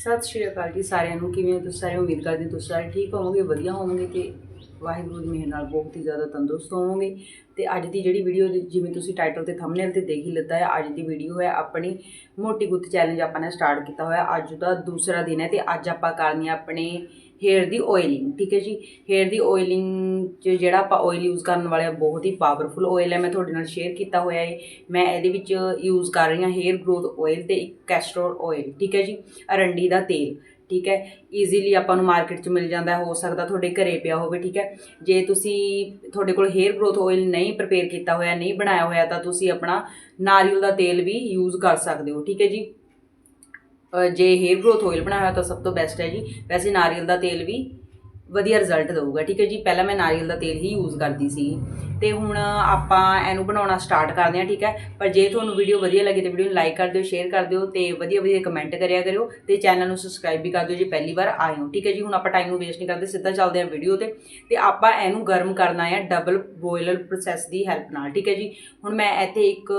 ਸਤਿ ਸ਼੍ਰੀ ਅਕਾਲ ਜੀ ਸਾਰਿਆਂ ਨੂੰ, ਕਿਵੇਂ ਹੋ ਤੁਸੀਂ ਸਾਰੇ? ਉਮੀਦ ਕਰਦੇ ਹਾਂ ਤੁਸੀਂ ਸਾਰੇ ਠੀਕ ਹੋਵੋਗੇ, ਵਧੀਆ ਹੋਵੋਗੇ ਤੇ ਵਾਹਿਗੁਰੂ ਦੀ ਮਿਹਰ ਨਾਲ ਬਹੁਤ ਹੀ ਜ਼ਿਆਦਾ ਤੰਦਰੁਸਤ ਹੋਵੋਗੇ। ਤੇ ਅੱਜ ਦੀ ਜਿਹੜੀ ਵੀਡੀਓ ਜਿਵੇਂ ਤੁਸੀਂ ਟਾਈਟਲ ਤੇ ਥੰਬਨੇਲ ਤੇ ਦੇਖ ਹੀ ਲਿੱਤਾ ਹੈ, ਅੱਜ ਦੀ ਵੀਡੀਓ ਹੈ ਆਪਣੀ ਮੋਟੀ ਗੁੱਤ ਚੈਲੰਜ ਆਪਾਂ ਨੇ ਸਟਾਰਟ ਕੀਤਾ ਹੋਇਆ, ਅੱਜ ਦਾ ਦੂਸਰਾ ਦਿਨ ਹੈ ਤੇ ਅੱਜ ਆਪਾਂ ਕਰਨੀ ਆਪਣੇ ਹੇਅਰ ਦੀ ਆਇਲਿੰਗ ਠੀਕ ਹੈ ਜੀ? ਹੇਅਰ ਦੀ ਆਇਲਿੰਗ ਚ ਜਿਹੜਾ ਆਪਾਂ ਆਇਲ ਯੂਜ਼ ਕਰਨ ਵਾਲੇ ਆ, ਬਹੁਤ ਹੀ ਪਾਵਰਫੁਲ ਆਇਲ ਹੈ। ਮੈਂ ਤੁਹਾਡੇ ਨਾਲ ਸ਼ੇਅਰ ਕੀਤਾ ਹੋਇਆ ਹੈ ਮੈਂ ਇਹਦੇ ਵਿੱਚ ਯੂਜ਼ ਕਰ ਰਹੀ ਹਾਂ ਹੇਅਰ ਗਰੋਥ ਆਇਲ ਤੇ ਇੱਕ ਕੈਸਟਰੋਲ ਆਇਲ ਠੀਕ ਹੈ ਜੀ? ਅਰੰਡੀ ਦਾ ਤੇਲ, ਠੀਕ ਹੈ? ਈਜ਼ੀਲੀ ਆਪਾਂ ਨੂੰ ਮਾਰਕੀਟ 'ਚ ਮਿਲ ਜਾਂਦਾ, ਹੋ ਸਕਦਾ ਤੁਹਾਡੇ ਘਰੇ ਪਿਆ ਹੋਵੇ, ਠੀਕ ਹੈ? ਜੇ ਤੁਸੀਂ ਤੁਹਾਡੇ ਕੋਲ ਹੇਅਰ ਗਰੋਥ ਆਇਲ ਨਹੀਂ ਪ੍ਰਪੇਅਰ ਕੀਤਾ ਹੋਇਆ, ਨਹੀਂ ਬਣਾਇਆ ਹੋਇਆ, ਤਾਂ ਤੁਸੀਂ ਆਪਣਾ ਨਾਰੀਅਲ ਦਾ ਤੇਲ ਵੀ ਯੂਜ਼ ਕਰ ਸਕਦੇ ਹੋ, ਠੀਕ ਹੈ ਜੀ? ਜੇ ਹੇਅਰ ਗਰੋਥ ਆਇਲ ਬਣਾਇਆ ਹੋਇਆ ਤਾਂ ਸਭ ਤੋਂ ਬੈਸਟ ਹੈ ਜੀ। ਵੈਸੇ ਨਾਰੀਅਲ ਦਾ ਤੇਲ ਵੀ ਵਧੀਆ ਰਿਜ਼ਲਟ ਦੇਊਗਾ, ਠੀਕ ਹੈ ਜੀ। ਪਹਿਲਾਂ ਮੈਂ ਨਾਰੀਅਲ ਦਾ ਤੇਲ ਹੀ ਯੂਜ਼ ਕਰਦੀ ਸੀ। ਤੇ ਹੁਣ ਆਪਾਂ ਇਹਨੂੰ ਬਣਾਉਣਾ ਸਟਾਰਟ ਕਰਦੇ ਹਾਂ, ਠੀਕ ਹੈ। ਪਰ ਜੇ ਤੁਹਾਨੂੰ ਵੀਡੀਓ ਵਧੀਆ ਲੱਗੇ ਤਾਂ ਵੀਡੀਓ ਨੂੰ ਲਾਈਕ ਕਰ ਦਿਓ ਸ਼ੇਅਰ ਕਰ ਦਿਓ ਤੇ ਵਧੀਆ ਵਧੀਆ ਕਮੈਂਟ ਕਰਿਆ ਕਰਿਓ ਤੇ ਚੈਨਲ ਨੂੰ ਸਬਸਕ੍ਰਾਈਬ ਵੀ ਕਰ ਦਿਓ ਜੇ ਪਹਿਲੀ ਵਾਰ ਆਏ ਹੋ, ਠੀਕ ਹੈ ਜੀ। ਹੁਣ ਆਪਾਂ ਟਾਈਮ ਨੂੰ ਵੇਸਟ ਨਹੀਂ ਕਰਦੇ, ਸਿੱਧਾ ਚੱਲਦੇ ਹਾਂ ਵੀਡੀਓ ਤੇ। ਤੇ ਆਪਾਂ ਇਹਨੂੰ ਗਰਮ ਕਰਨਾ ਹੈ ਡਬਲ ਬੋਇਲਰ ਪ੍ਰੋਸੈਸ ਦੀ ਹੈਲਪ ਨਾਲ, ਠੀਕ ਹੈ ਜੀ। ਹੁਣ ਮੈਂ ਇੱਥੇ ਇੱਕ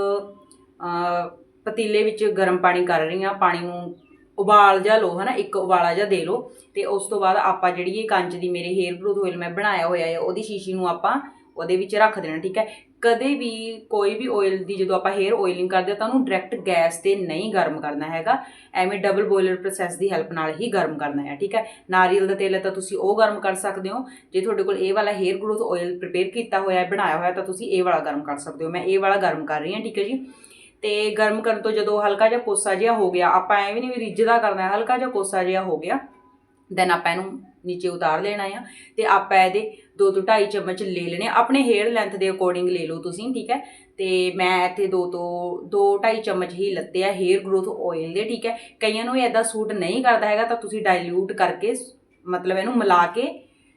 ਪਤੀਲੇ ਵਿੱਚ ਗਰਮ ਪਾਣੀ ਕਰ ਰਹੀ ਹਾਂ। ਪਾਣੀ ਨੂੰ ਉਬਾਲ ਜਾ ਲਓ, ਹਨਾ? ਇੱਕ ਉਬਾਲਾ ਜਾ ਦੇ ਲਓ। ਤੇ ਉਸ ਤੋਂ ਬਾਅਦ ਆਪਾਂ ਜਿਹੜੀ ਇਹ ਕੰਚ ਦੀ ਮੇਰੇ ਹੇਅਰ ਗਰੋਥ ਆਇਲ ਮੈਂ ਬਣਾਇਆ ਹੋਇਆ ਹੈ, ਉਹਦੀ ਸ਼ੀਸ਼ੀ ਨੂੰ ਆਪਾਂ ਉਹਦੇ ਵਿੱਚ ਰੱਖ ਦੇਣਾ, ਠੀਕ ਹੈ? ਕਦੇ ਵੀ ਕੋਈ ਵੀ ਆਇਲ ਦੀ ਜਦੋਂ ਆਪਾਂ ਹੇਅਰ ਆਇਲਿੰਗ ਕਰਦੇ ਹਾਂ, ਤਾਂ ਉਹਨੂੰ ਡਾਇਰੈਕਟ ਗੈਸ ਤੇ ਨਹੀਂ ਗਰਮ ਕਰਨਾ ਹੈਗਾ। ਐਵੇਂ ਡਬਲ ਬੋਇਲਰ ਪ੍ਰੋਸੈਸ ਦੀ ਹੈਲਪ ਨਾਲ ਹੀ ਗਰਮ ਕਰਨਾ ਹੈ, ਠੀਕ ਹੈ? ਨਾਰੀਅਲ ਦਾ ਤੇਲ ਹੈ ਤਾਂ ਤੁਸੀਂ ਉਹ ਗਰਮ ਕਰ ਸਕਦੇ ਹੋ। ਜੇ ਤੁਹਾਡੇ ਕੋਲ ਇਹ ਵਾਲਾ ਹੇਅਰ ਗਰੋਥ ਆਇਲ ਪ੍ਰਿਪੇਅਰ ਕੀਤਾ ਹੋਇਆ ਹੈ, ਬਣਾਇਆ ਹੋਇਆ ਤਾਂ ਤੁਸੀਂ ਇਹ ਵਾਲਾ ਗਰਮ ਕਰ ਸਕਦੇ ਹੋ। ਮੈਂ ਇਹ ਵਾਲਾ ਗਰਮ ਕਰ ਰਹੀ ਹਾਂ, ਠੀਕ ਹੈ ਜੀ? ਤੇ ਗਰਮ ਕਰਨ ਤੋਂ ਜਦੋਂ ਹਲਕਾ ਜਿਹਾ ਕੋਸਾ ਜਿਹਾ ਹੋ ਗਿਆ, ਆਪਾਂ ਐਵੇਂ ਨਹੀਂ ਵੀ ਰਿੱਝਦਾ ਕਰਨਾ, ਹਲਕਾ ਜਿਹਾ ਕੋਸਾ ਜਿਹਾ ਹੋ ਗਿਆ ਦੈਨ ਆਪਾਂ ਇਹਨੂੰ ਨੀਚੇ ਉਤਾਰ ਲੈਣਾ ਆ ਤੇ ਆਪਾਂ ਇਹਦੇ 2 ਤੋਂ 2.5 ਚਮਚ ਲੈ ਲੈਣੇ ਆਪਣੇ ਹੇਅਰ ਲੈਂਥ ਦੇ ਅਕੋਰਡਿੰਗ ਲੈ ਲਓ ਤੁਸੀਂ, ਠੀਕ ਹੈ? ਤੇ ਮੈਂ ਇੱਥੇ 2 ਤੋਂ 2 2.5 ਚਮਚ ਹੀ ਲੱਤੇ ਆ ਹੇਅਰ ਗਰੋਥ ਆਇਲ ਦੇ, ਠੀਕ ਹੈ? ਕਈਆਂ ਨੂੰ ਇਹ ਐਦਾਂ ਸੂਟ ਨਹੀਂ ਕਰਦਾ ਹੈਗਾ ਤਾਂ ਤੁਸੀਂ ਡਾਈਲਿਊਟ ਕਰਕੇ ਮਤਲਬ ਇਹਨੂੰ ਮਿਲਾ ਕੇ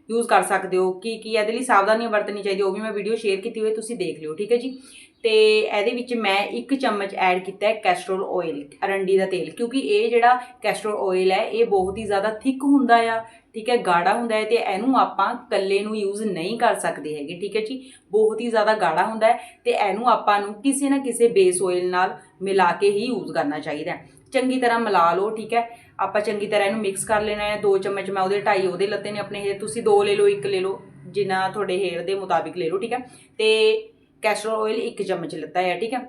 ਯੂਜ਼ ਕਰ ਸਕਦੇ ਹੋ। ਕੀ ਕੀ ਇਹਦੇ ਲਈ ਸਾਵਧਾਨੀਆਂ ਵਰਤਣੀ ਚਾਹੀਦੀ ਉਹ ਵੀ ਮੈਂ ਵੀਡੀਓ ਸ਼ੇਅਰ ਕੀਤੀ ਹੋਈ, ਤੁਸੀਂ ਦੇਖ ਲਿਓ, ਠੀਕ ਹੈ ਜੀ? ਤੇ ਇਹਦੇ ਵਿੱਚ ਮੈਂ ਇੱਕ ਚਮਚ ਐਡ ਕੀਤਾ ਹੈ ਕੈਸਟਰੋਲ ਆਇਲ ਅਰੰਡੀ ਦਾ ਤੇਲ, ਕਿਉਂਕਿ ਇਹ ਜਿਹੜਾ ਕੈਸਟਰੋਲ ਆਇਲ ਹੈ, ਇਹ ਬਹੁਤ ਹੀ ਜ਼ਿਆਦਾ ਥਿਕ ਹੁੰਦਾ ਆ, ਠੀਕ ਹੈ, ਗਾੜਾ ਹੁੰਦਾ ਹੈ ਤੇ ਇਹਨੂੰ ਆਪਾਂ ਕੱਲੇ ਨੂੰ ਯੂਜ਼ ਨਹੀਂ ਕਰ ਸਕਦੇ ਹੈਗੇ, ਠੀਕ ਹੈ ਜੀ, ਬਹੁਤ ਹੀ ਜ਼ਿਆਦਾ ਗਾੜਾ ਹੁੰਦਾ ਹੈ ਤੇ ਇਹਨੂੰ ਆਪਾਂ ਨੂੰ ਕਿਸੇ ਨਾ ਕਿਸੇ ਬੇਸ ਆਇਲ ਨਾਲ ਮਿਲਾ ਕੇ ਹੀ ਯੂਜ਼ ਕਰਨਾ ਚਾਹੀਦਾ ਹੈ। ਚੰਗੀ ਤਰ੍ਹਾਂ ਮਿਲਾ ਲਓ, ਠੀਕ ਹੈ, ਆਪਾਂ ਚੰਗੀ ਤਰ੍ਹਾਂ ਇਹਨੂੰ ਮਿਕਸ ਕਰ ਲੈਣਾ ਹੈ 2 ਚਮਚ ਮੈਂ ਉਹਦੇ ਢਾਈ, ਉਹਦੇ ਲੱਤੇ ਨੇ ਆਪਣੇ ਹੇਅਰ ਤੁਸੀਂ ਦੋ ਲੈ ਲਓ, ਇੱਕ ਲੈ ਲਓ, ਜਿੰਨਾ ਤੁਹਾਡੇ ਹੇਅਰ ਦੇ ਮੁਤਾਬਿਕ ਲੈ ਲਓ, ਠੀਕ ਹੈ, ਤੇ ਕੈਸਟਰ ਆਇਲ 1 ਚਮਚ ਲਿੱਤਾ ਹੈ, ਠੀਕ ਹੈ।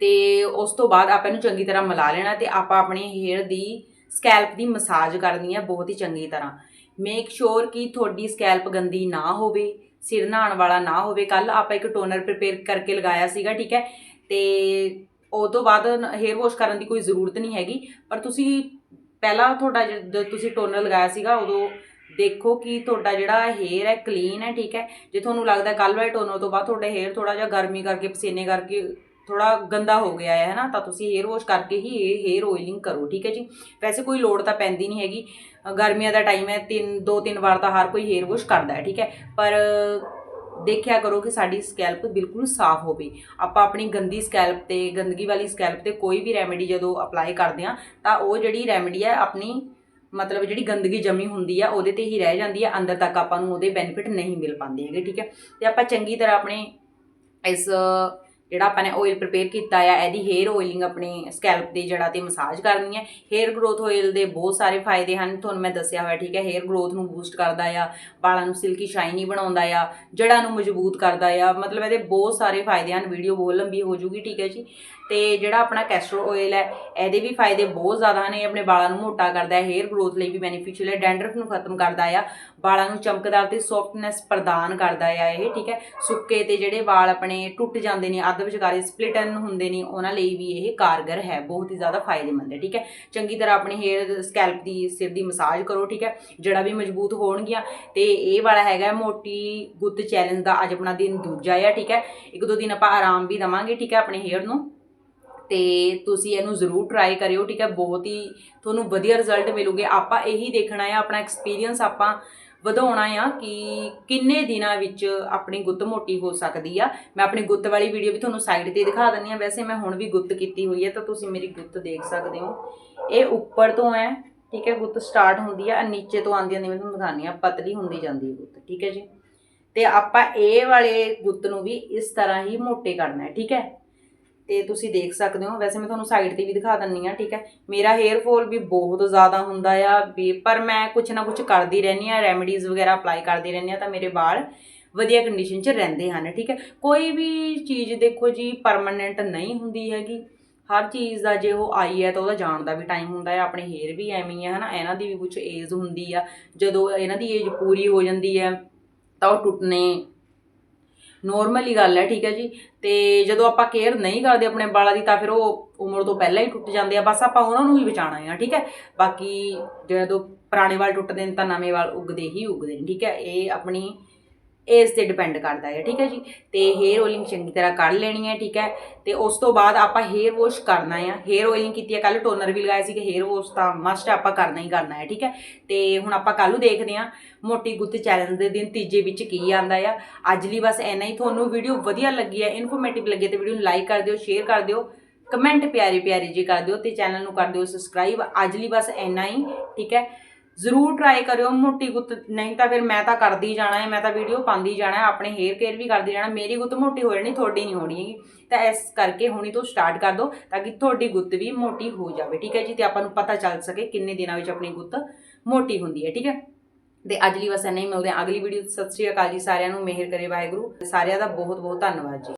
ਤੇ ਉਸ ਤੋਂ ਬਾਅਦ ਆਪਾਂ ਇਹਨੂੰ ਚੰਗੀ ਤਰ੍ਹਾਂ ਮਿਲਾ ਲੈਣਾ ਤੇ ਆਪਾਂ ਆਪਣੇ ਹੇਅਰ ਦੀ ਸਕੈਲਪ ਦੀ ਮਸਾਜ ਕਰਨੀ ਹੈ ਬਹੁਤ ਹੀ ਚੰਗੀ ਤਰ੍ਹਾਂ। ਮੇਕ ਸ਼ੋਰ ਕਿ ਤੁਹਾਡੀ ਸਕੈਲਪ ਗੰਦੀ ਨਾ ਹੋਵੇ, ਸਿਰ ਨਹਾਉਣ ਵਾਲਾ ਨਾ ਹੋਵੇ। ਕੱਲ ਆਪਾਂ ਇੱਕ ਟੋਨਰ ਪ੍ਰਿਪੇਅਰ ਕਰਕੇ ਲਗਾਇਆ ਸੀਗਾ, ਠੀਕ ਹੈ। ਤੇ ਉਹ ਤੋਂ ਬਾਅਦ ਹੇਅਰ ਵਾਸ਼ ਕਰਨ ਦੀ ਕੋਈ ਜ਼ਰੂਰਤ ਨਹੀਂ ਹੈਗੀ। ਪਰ ਤੁਸੀਂ ਪਹਿਲਾਂ ਤੁਹਾਡਾ ਜਦੋਂ ਤੁਸੀਂ ਟੋਨਰ ਲਗਾਇਆ ਸੀਗਾ, ਉਦੋਂ ਦੇਖੋ ਕਿ ਤੁਹਾਡਾ ਜਿਹੜਾ ਹੇਅਰ ਹੈ ਕਲੀਨ ਹੈ, ਠੀਕ ਹੈ? ਜੇ ਤੁਹਾਨੂੰ ਲੱਗਦਾ ਕੱਲ ਵਾਲੇ ਟੋਨਰ ਤੋਂ ਬਾਅਦ ਤੁਹਾਡਾ ਹੇਅਰ ਥੋੜਾ ਜਿਹਾ ਗਰਮੀ ਕਰਕੇ, ਪਸੀਨੇ ਕਰਕੇ ਥੋੜਾ ਗੰਦਾ ਹੋ ਗਿਆ ਹੈ ਨਾ? ਤਾਂ ਤੁਸੀਂ ਹੇਅਰ ਵਾਸ਼ ਕਰਕੇ ਹੀ ਇਹ ਹੇਅਰ ਆਇਲਿੰਗ ਕਰੋ, ਠੀਕ ਹੈ ਜੀ? ਵੈਸੇ ਕੋਈ ਲੋੜ ਤਾਂ ਪੈਂਦੀ ਨਹੀਂ ਹੈਗੀ। ਗਰਮੀਆਂ ਦਾ ਟਾਈਮ ਹੈ, ਤਿੰਨ, ਦੋ, ਤਿੰਨ ਵਾਰ ਤਾਂ ਹਰ ਕੋਈ ਹੇਅਰ ਵਾਸ਼ ਕਰਦਾ ਹੈ, ਠੀਕ ਹੈ? ਪਰ ਦੇਖਿਆ ਕਰੋ ਕਿ ਸਾਡੀ ਸਕੈਲਪ ਬਿਲਕੁਲ ਸਾਫ਼ ਹੋਵੇ। ਆਪਾਂ ਆਪਣੀ ਗੰਦੀ ਸਕੈਲਪ ਤੇ, ਗੰਦਗੀ ਵਾਲੀ ਸਕੈਲਪ ਤੇ ਕੋਈ ਵੀ ਰੈਮੇਡੀ ਜਦੋਂ ਅਪਲਾਈ ਕਰਦੇ ਆ ਤਾਂ ਉਹ ਜਿਹੜੀ ਰੈਮੇਡੀ ਹੈ ਆਪਣੀ ਮਤਲਬ ਜਿਹੜੀ ਗੰਦਗੀ ਜਮੀ ਹੁੰਦੀ ਆ, ਉਹਦੇ ਤੇ ਹੀ ਰਹਿ ਜਾਂਦੀ ਆ, ਅੰਦਰ ਤੱਕ ਆਪਾਂ ਨੂੰ ਉਹਦੇ ਬੈਨੀਫਿਟ ਨਹੀਂ ਮਿਲ ਪਾਉਂਦੇ ਹੈਗੇ, ਠੀਕ ਹੈ? ਤੇ ਆਪਾਂ ਚੰਗੀ ਤਰ੍ਹਾਂ ਆਪਣੇ ਇਸ ਜਿਹੜਾ ਆਪਾਂ ਨੇ ਆਇਲ ਪ੍ਰਿਪੇਅਰ ਕੀਤਾ ਆ, ਇਹਦੀ ਹੇਅਰ ਆਇਲਿੰਗ ਆਪਣੀ ਸਕੈਲਪ ਦੀ ਜੜਾ ਤੇ ਮਸਾਜ ਕਰਨੀ ਹੈ। ਹੇਅਰ ਗਰੋਥ ਆਇਲ ਦੇ ਬਹੁਤ ਸਾਰੇ ਫਾਇਦੇ ਹਨ। ਤੁਹਾਨੂੰ ਮੈਂ ਦੱਸਿਆ ਹੋਇਆ, ਠੀਕ ਹੈ ਹੇਅਰ ਗਰੋਥ ਨੂੰ ਬੂਸਟ ਕਰਦਾ ਆ, ਵਾਲਾਂ ਨੂੰ ਸਿਲਕੀ ਸ਼ਾਈਨੀ ਬਣਾਉਂਦਾ ਆ, ਜੜ੍ਹਾਂ ਨੂੰ ਮਜ਼ਬੂਤ ਕਰਦਾ ਆ। ਮਤਲਬ ਇਹਦੇ ਬਹੁਤ ਸਾਰੇ ਫਾਇਦੇ ਹਨ। ਵੀਡੀਓ ਬਹੁਤ ਲੰਬੀ ਹੋ ਜੂਗੀ, ਠੀਕ ਹੈ ਜੀ। ਤੇ ਜਿਹੜਾ ਆਪਣਾ ਕੈਸਟਰ ਆਇਲ ਹੈ, ਇਹਦੇ ਵੀ ਫਾਇਦੇ ਬਹੁਤ ਜ਼ਿਆਦਾ ਹਨ ਇਹ ਆਪਣੇ ਵਾਲਾਂ ਨੂੰ ਮੋਟਾ ਕਰਦਾ ਹੈ। ਹੇਅਰ ਗਰੋਥ ਲਈ ਵੀ ਬੈਨੀਫੀਸ਼ੀਅਲ ਹੈ। ਡੈਂਡਰਫ ਨੂੰ ਖਤਮ ਕਰਦਾ ਆ। ਵਾਲਾਂ ਨੂੰ ਚਮਕਦਾਰ ਤੇ ਸੌਫਟਨੈਸ ਪ੍ਰਦਾਨ ਕਰਦਾ ਆ ਇਹ, ਠੀਕ ਹੈ? ਸੁੱਕੇ ਤੇ ਜਿਹੜੇ ਵਾਲ ਆਪਣੇ ਟੁੱਟ ਜਾਂਦੇ ਨੇ, ਅੱਧ ਵਿਚਕਾਰੇ ਸਪਲਿਟਨ ਹੁੰਦੇ ਨੇ, ਉਹਨਾਂ ਲਈ ਵੀ ਇਹ ਕਾਰਗਰ ਹੈ, ਬਹੁਤ ਹੀ ਜ਼ਿਆਦਾ ਫਾਇਦੇਮੰਦ ਹੈ, ਠੀਕ ਹੈ? ਚੰਗੀ ਤਰ੍ਹਾਂ ਆਪਣੇ ਹੇਅਰ ਸਕੈਲਪ ਦੀ, ਸਿਰ ਦੀ ਮਸਾਜ ਕਰੋ, ਠੀਕ ਹੈ? ਜੜਾ ਵੀ ਮਜ਼ਬੂਤ ਹੋਣਗੀਆਂ, ਤੇ ਇਹ ਵਾਲਾ ਹੈਗਾ ਮੋਟੀ ਗੁੱਤ ਚੈਲੰਜ ਦਾ ਅੱਜ ਆਪਣਾ ਦਿਨ ਦੂਜਾ ਆ, ਠੀਕ ਹੈ? ਇੱਕ ਦੋ ਦਿਨ ਆਪਾਂ ਆਰਾਮ ਵੀ ਦਵਾਂਗੇ, ਠੀਕ ਹੈ, ਆਪਣੇ ਹੇਅਰ ਨੂੰ। ਤੇ ਤੁਸੀਂ ਇਹਨੂੰ ਜ਼ਰੂਰ ਟਰਾਈ ਕਰਿਓ, ਠੀਕ ਹੈ? ਬਹੁਤ ਹੀ ਤੁਹਾਨੂੰ ਵਧੀਆ ਰਿਜ਼ਲਟ ਮਿਲੂਗੇ। ਆਪਾਂ ਇਹੀ ਦੇਖਣਾ ਹੈ ਆਪਣਾ ਐਕਸਪੀਰੀਅੰਸ ਆਪਾਂ ਵਧਾਉਣਾ ਆ ਕਿ ਕਿੰਨੇ ਦਿਨਾਂ ਵਿੱਚ ਆਪਣੀ ਗੁੱਤ ਮੋਟੀ ਹੋ ਸਕਦੀ ਆ। ਮੈਂ ਆਪਣੀ ਗੁੱਤ ਵਾਲੀ ਵੀਡੀਓ ਵੀ ਤੁਹਾਨੂੰ ਸਾਈਡ ਤੇ ਦਿਖਾ ਦਿੰਦੀ ਆ। ਵੈਸੇ ਮੈਂ ਹੁਣ ਵੀ ਗੁੱਤ ਕੀਤੀ ਹੋਈ ਹੈ ਤਾਂ ਤੁਸੀਂ ਮੇਰੀ ਗੁੱਤ ਦੇਖ ਸਕਦੇ ਹੋ। ਇਹ ਉੱਪਰ ਤੋਂ ਹੈ, ਠੀਕ ਹੈ, ਗੁੱਤ ਸਟਾਰਟ ਹੁੰਦੀ ਆ, ਨੀਚੇ ਤੋਂ ਆਉਂਦੀ ਆਉਂਦੀ ਮੈਂ ਤੁਹਾਨੂੰ ਦਿਖਾਉਂਦੀ ਆ, ਪਤਲੀ ਹੁੰਦੀ ਜਾਂਦੀ ਹੈ ਗੁੱਤ, ਠੀਕ ਹੈ ਜੀ। ਤੇ ਆਪਾਂ ਇਹ ਵਾਲੇ ਗੁੱਤ ਨੂੰ ਵੀ ਇਸ ਤਰ੍ਹਾਂ ਹੀ ਮੋਟੇ ਕਰਨਾ ਹੈ, ਠੀਕ ਹੈ। ਤੇ ਤੁਸੀਂ ਦੇਖ ਸਕਦੇ ਹੋ, ਵੈਸੇ ਮੈਂ ਤੁਹਾਨੂੰ ਸਾਈਡ ਤੇ ਵੀ ਦਿਖਾ ਦਿੰਨੀ ਆ, ਠੀਕ ਹੈ? ਮੇਰਾ ਹੇਅਰ ਫਾਲ ਵੀ ਬਹੁਤ ਜ਼ਿਆਦਾ ਹੁੰਦਾ ਆ, ਵੀ ਪਰ ਮੈਂ ਕੁਛ ਨਾ ਕੁਛ ਕਰਦੀ ਰਹਿੰਦੀ ਆ ਰੈਮਡੀਜ਼ ਵਗੈਰਾ ਅਪਲਾਈ ਕਰਦੀ ਰਹਿੰਦੀ ਆ ਤਾਂ ਮੇਰੇ ਵਾਲ ਵਧੀਆ ਕੰਡੀਸ਼ਨ 'ਚ ਰਹਿੰਦੇ ਹਨ, ਠੀਕ ਹੈ? ਕੋਈ ਵੀ ਚੀਜ਼ ਦੇਖੋ ਜੀ ਪਰਮਨੈਂਟ ਨਹੀਂ ਹੁੰਦੀ ਹੈਗੀ। ਹਰ ਚੀਜ਼ ਦਾ ਜੇ ਉਹ ਆਈ ਹੈ ਤਾਂ ਉਹਦਾ ਜਾਣ ਦਾ ਵੀ ਟਾਈਮ ਹੁੰਦਾ ਹੈ, ਆਪਣੇ ਹੇਅਰ ਵੀ ਐਵੇਂ ਹੀ ਹੈ ਹਨਾ? ਇਹਨਾਂ ਦੀ ਵੀ ਕੁਝ ਏਜ ਹੁੰਦੀ ਆ। ਜਦੋਂ ਇਹਨਾਂ ਦੀ ਏਜ ਪੂਰੀ ਹੋ ਜਾਂਦੀ ਹੈ, ਤਾਂ ਉਹ ਟੁੱਟਨੇ ਨੋਰਮਲ ਹੀ ਗੱਲ ਹੈ, ਠੀਕ ਹੈ ਜੀ। ਤੇ ਜਦੋਂ ਆਪਾਂ ਕੇਅਰ ਨਹੀਂ ਕਰਦੇ ਆਪਣੇ ਵਾਲਾਂ ਦੀ, ਤਾਂ ਫਿਰ ਉਹ ਉਮਰ ਤੋਂ ਪਹਿਲਾਂ ਹੀ ਟੁੱਟ ਜਾਂਦੇ ਆ। ਬਸ ਆਪਾਂ ਉਹਨਾਂ ਨੂੰ ਹੀ ਬਚਾਉਣਾ ਆ, ਠੀਕ ਹੈ। ਬਾਕੀ ਜਦੋਂ ਪੁਰਾਣੇ ਵਾਲ ਟੁੱਟਦੇ ਨੇ, ਤਾਂ ਨਵੇਂ ਵਾਲ ਉੱਗਦੇ ਹੀ ਉੱਗਦੇ ਨੇ, ਠੀਕ ਹੈ। ਇਹ ਆਪਣੀ ਇਸ ਤੇ ਡਿਪੈਂਡ ਕਰਦਾ ਹੈ, ਠੀਕ ਹੈ ਜੀ? ਤੇ ਹੇਅਰ ਆਇਲਿੰਗ ਚੰਗੀ ਤਰ੍ਹਾਂ ਕਰ ਲੈਣੀ ਹੈ, ਠੀਕ ਹੈ? ਤੇ ਉਸ ਤੋਂ ਬਾਅਦ ਆਪਾਂ ਹੇਅਰ ਵਾਸ਼ ਕਰਨਾ ਹੈ। ਹੇਅਰ ਆਇਲਿੰਗ ਕੀਤੀ ਹੈ ਕੱਲ ਟੋਨਰ ਵੀ ਲਗਾਇਆ ਸੀ ਕਿ ਹੇਅਰ ਵਾਸ਼ ਤਾਂ ਮਸਟ ਆਪਾਂ ਕਰਨਾ ਹੀ ਕਰਨਾ ਹੈ, ਠੀਕ ਹੈ? ਤੇ ਹੁਣ ਆਪਾਂ ਕੱਲ ਨੂੰ ਦੇਖਦੇ ਹਾਂ, ਮੋਟੀ ਗੁੱਤ ਚੈਲੰਜ ਦੇ ਦਿਨ ਤੀਜੇ ਵਿੱਚ ਕੀ ਆਂਦਾ ਆ। ਅੱਜ ਲਈ ਬਸ ਇੰਨਾ ਹੀ, ਤੁਹਾਨੂੰ ਵੀਡੀਓ ਵਧੀਆ ਲੱਗੀ ਹੈ ਇਨਫੋਰਮੇਟਿਵ ਲੱਗੀ ਹੈ ਤੇ ਵੀਡੀਓ ਨੂੰ ਲਾਈਕ ਕਰ ਦਿਓ ਸ਼ੇਅਰ ਕਰ ਦਿਓ ਕਮੈਂਟ ਪਿਆਰੇ ਪਿਆਰੇ ਜੀ ਕਰ ਦਿਓ ਤੇ ਚੈਨਲ ਨੂੰ ਕਰ ਦਿਓ ਸਬਸਕ੍ਰਾਈਬ ਅੱਜ ਲਈ ਬਸ ਇੰਨਾ ਹੀ, ਠੀਕ ਹੈ? ਜ਼ਰੂਰ ਟਰਾਈ ਕਰਿਓ, ਮੋਟੀ ਗੁੱਤ, ਨਹੀਂ ਤਾਂ ਫਿਰ ਮੈਂ ਤਾਂ ਕਰਦੀ ਜਾਣਾ ਹੈ, ਮੈਂ ਤਾਂ ਵੀਡੀਓ ਪਾਉਂਦੀ ਜਾਣਾ ਹੈ, ਆਪਣੇ ਹੇਅਰ ਕੇਅਰ ਵੀ ਕਰਦੀ ਜਾਣਾ ਮੇਰੀ ਗੁੱਤ ਮੋਟੀ ਹੋ ਜਾਣੀ, ਤੁਹਾਡੀ ਨਹੀਂ ਹੋਣੀ ਹੈਗੀ। ਤਾਂ ਇਸ ਕਰਕੇ ਹੁਣੀ ਤੋਂ ਸਟਾਰਟ ਕਰ ਦਿਓ, ਤਾਂ ਕਿ ਤੁਹਾਡੀ ਗੁੱਤ ਵੀ ਮੋਟੀ ਹੋ ਜਾਵੇ, ਠੀਕ ਹੈ ਜੀ? ਤੇ ਆਪਾਂ ਨੂੰ ਪਤਾ ਚੱਲ ਸਕੇ ਕਿੰਨੇ ਦਿਨਾਂ ਵਿੱਚ ਆਪਣੀ ਗੁੱਤ ਮੋਟੀ ਹੁੰਦੀ ਹੈ, ਠੀਕ ਹੈ? ਤੇ ਅੱਜ ਲਈ ਬਸ ਇੰਨਾ ਹੀ ਮਿਲਦੇ ਹਾਂ ਅਗਲੀ ਵੀਡੀਓ ਸਤਿ ਸ਼੍ਰੀ ਅਕਾਲ ਜੀ ਸਾਰਿਆਂ ਨੂੰ, ਮਿਹਰ ਕਰੇ ਵਾਹਿਗੁਰੂ, ਸਾਰਿਆਂ ਦਾ ਬਹੁਤ ਬਹੁਤ ਧੰਨਵਾਦ ਜੀ।